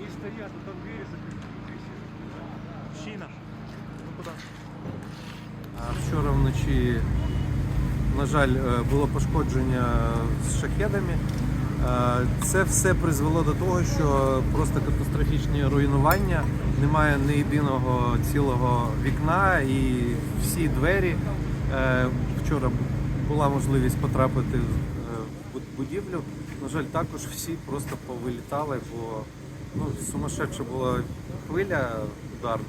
Они стоят, а там двери закрыты. Мужчина. Ну куди? А Вчора вночі, на жаль, е, було пошкодження з шахедами. Е, Це все призвело до того, що просто катастрофічні руйнування. Немає ні єдиного цілого вікна і всі двері. Е, Вчора була можливість потрапити в будівлю. На жаль, також всі просто повилітали, бо ну, сумасшедша була хвиля ударна.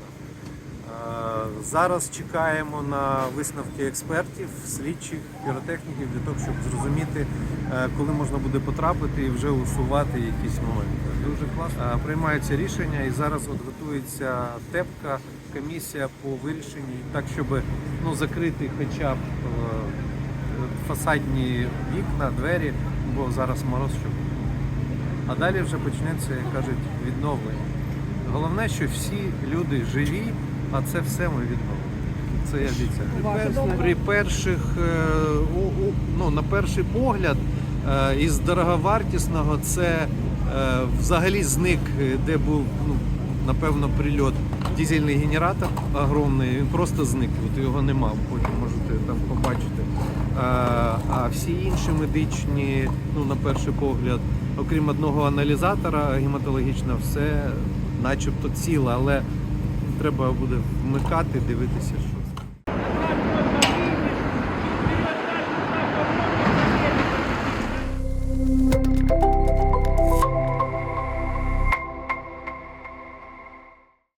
Е, Зараз чекаємо на висновки експертів, слідчих, піротехніків для того, щоб зрозуміти, е, коли можна буде потрапити і вже усувати якісь моменти. Дуже класно. Е, Приймаються рішення і зараз от готується ТЕПКа, комісія по вирішенні, так щоб ну, закрити хоча б фасадні вікна, двері, бо зараз мороз щоб. А далі вже почнеться, як кажуть, відновлення. Головне, що всі люди живі, а це все ми відновимо. Це я обіцяю. При перших, е, ну, на перший погляд, е, із дороговартісного це е, взагалі зник, де був, ну, напевно, прильот. Дізельний генератор огромний, він просто зник, от його нема, потім можете там побачити. А всі інші медичні, ну на перший погляд, окрім одного аналізатора гематологічного, все начебто ціле, але треба буде вмикати, дивитися, що Thank Thank